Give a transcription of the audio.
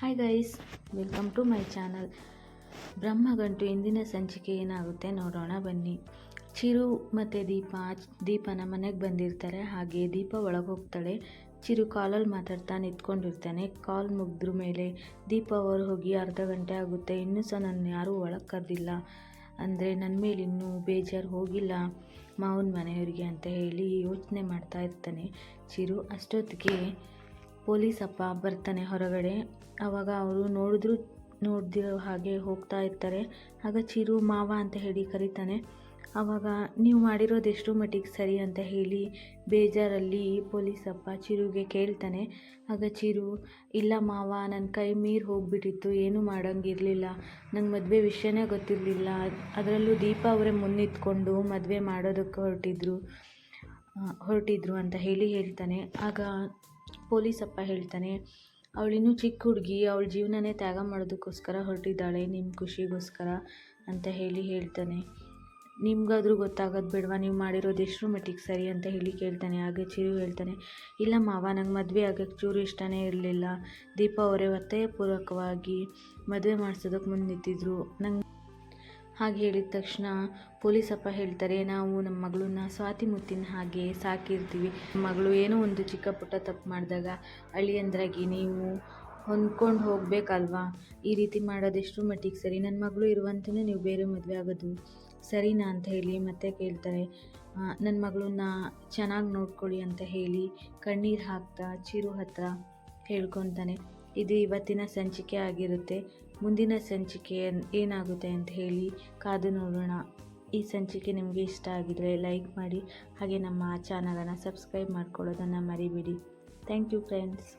Hi guys welcome to my channel Brahmagantu ಇಂದಿನ ಸಂಚಿಕೆ ಏನಾಗುತ್ತೆ ನೋಡೋಣ ಬನ್ನಿ. ಚಿರು ಮತ್ತು ದೀಪ, ದೀಪನ ಮನೆಗೆ ಬಂದಿರ್ತಾರೆ. ಹಾಗೆ ದೀಪ ಒಳಗೆ ಹೋಗ್ತಾಳೆ ಚಿರು ಕಾಲಲ್ಲಿ ಮಾತಾಡ್ತಾ ನಿಂತ್ಕೊಂಡಿರ್ತಾನೆ. ಕಾಲ್ ಮುಗಿದ್ರ ಮೇಲೆ ದೀಪ ಅವರು ಹೋಗಿ ಅರ್ಧ ಗಂಟೆ ಆಗುತ್ತೆ. ಇನ್ನೂ ಸಹ ನನ್ನ ಯಾರೂ ಒಳಗೆ ಕರೆದಿಲ್ಲ. ಅಂದರೆ ನನ್ನ ಮೇಲೆ ಇನ್ನೂ ಬೇಜಾರು ಹೋಗಿಲ್ಲ ಮಾವನ ಮನೆಯವರಿಗೆ ಅಂತ ಹೇಳಿ ಯೋಚನೆ ಮಾಡ್ತಾ ಇರ್ತಾನೆ ಚಿರು. ಅಷ್ಟೊತ್ತಿಗೆ ಪೊಲೀಸ್ ಅಪ್ಪ ಬರ್ತಾನೆ ಹೊರಗಡೆ. ಆವಾಗ ಅವರು ನೋಡಿದ್ರು, ನೋಡ್ದಿರೋ ಹಾಗೆ ಹೋಗ್ತಾ ಇರ್ತಾರೆ. ಆಗ ಚಿರು ಮಾವ ಅಂತ ಹೇಳಿ ಕರೀತಾನೆ. ಆವಾಗ ನೀವು ಮಾಡಿರೋದು ಎಷ್ಟು ಮಟ್ಟಿಗೆ ಸರಿ ಅಂತ ಹೇಳಿ ಬೇಜಾರಲ್ಲಿ ಪೊಲೀಸ್ ಅಪ್ಪ ಚಿರುಗೆ ಕೇಳ್ತಾನೆ. ಆಗ ಚಿರು, ಇಲ್ಲ ಮಾವ ನನ್ನ ಕೈ ಮೀರಿ ಹೋಗ್ಬಿಟ್ಟಿತ್ತು, ಏನೂ ಮಾಡೋಂಗಿರಲಿಲ್ಲ. ನಂಗೆ ಮದುವೆ ವಿಷಯನೇ ಗೊತ್ತಿರಲಿಲ್ಲ. ಅದರಲ್ಲೂ ದೀಪ ಅವರೇ ಮುನ್ನಿತ್ಕೊಂಡು ಮದುವೆ ಮಾಡೋದಕ್ಕೆ ಹೊರಟಿದ್ರು ಹೊರಟಿದ್ರು ಅಂತ ಹೇಳಿ ಹೇಳ್ತಾನೆ. ಆಗ ಪೊಲೀಸ್ ಅಪ್ಪ ಹೇಳ್ತಾನೆ ಅವಳಿನ್ನೂ ಚಿಕ್ಕ ಹುಡುಗಿ, ಅವಳ ಜೀವನನೇ ತ್ಯಾಗ ಮಾಡೋದಕ್ಕೋಸ್ಕರ ಹೊರಟಿದ್ದಾಳೆ ನಿಮ್ಮ ಖುಷಿಗೋಸ್ಕರ ಅಂತ ಹೇಳಿ ಹೇಳ್ತಾನೆ. ನಿಮ್ಗಾದರೂ ಗೊತ್ತಾಗೋದು ಬೇಡವಾ? ನೀವು ಮಾಡಿರೋದು ಎಷ್ಟರ ಮಟ್ಟಿಗೆ ಸರಿ ಅಂತ ಹೇಳಿ ಕೇಳ್ತಾನೆ. ಹಾಗೆ ಚಿರು ಹೇಳ್ತಾನೆ, ಇಲ್ಲ ಮಾವ, ನಂಗೆ ಮದುವೆ ಆಗೋಕ್ಕೆ ಚೂರು ಇಷ್ಟನೇ ಇರಲಿಲ್ಲ. ದೀಪ ಅವರೇ ಒತ್ತಾಯಪೂರ್ವಕವಾಗಿ ಮದುವೆ ಮಾಡಿಸೋದಕ್ಕೆ ಮುಂದೆ ನಿಂತಿದ್ರು ನಂಗೆ ಹಾಗೆ ಹೇಳಿದ ತಕ್ಷಣ ಪೊಲೀಸಪ್ಪ ಹೇಳ್ತಾರೆ, ನಾವು ನಮ್ಮ ಮಗಳನ್ನ ಸ್ವಾತಿ ಮುತ್ತಿನ ಹಾಗೆ ಸಾಕಿರ್ತೀವಿ. ಮಗಳು ಏನೋ ಒಂದು ಚಿಕ್ಕ ಪುಟ್ಟ ತಪ್ಪು ಮಾಡಿದಾಗ ಅಳಿಯಂದ್ರಾಗಿ ನೀವು ಹೊಂದ್ಕೊಂಡು ಹೋಗಬೇಕಲ್ವಾ? ಈ ರೀತಿ ಮಾಡೋದೆಷ್ಟು ಮಟ್ಟಿಗೆ ಸರಿ. ನನ್ನ ಮಗಳು ಇರುವಂತೆಯೇ ನೀವು ಬೇರೆ ಮದುವೆ ಆಗೋದು ಸರಿನಾ ಅಂತ ಹೇಳಿ ಮತ್ತೆ ಕೇಳ್ತಾರೆ. ನನ್ನ ಮಗಳನ್ನ ಚೆನ್ನಾಗಿ ನೋಡ್ಕೊಳ್ಳಿ ಅಂತ ಹೇಳಿ ಕಣ್ಣೀರು ಹಾಕ್ತಾ, ಚಿರು ಹತ್ರ ಹೇಳ್ಕೊತಾನೆ. ಇದು ಇವತ್ತಿನ ಸಂಚಿಕೆ ಆಗಿರುತ್ತೆ. ಮುಂದಿನ ಸಂಚಿಕೆ ಏನಾಗುತ್ತೆ ಅಂತ ಹೇಳಿ ಕಾದು ನೋಡೋಣ. ಈ ಸಂಚಿಕೆ ನಿಮಗೆ ಇಷ್ಟ ಆಗಿದರೆ ಲೈಕ್ ಮಾಡಿ, ಹಾಗೆ ನಮ್ಮ ಚಾನಲನ್ನು ಸಬ್ಸ್ಕ್ರೈಬ್ ಮಾಡ್ಕೊಳ್ಳೋದನ್ನು ಮರಿಬೇಡಿ. Thank you friends.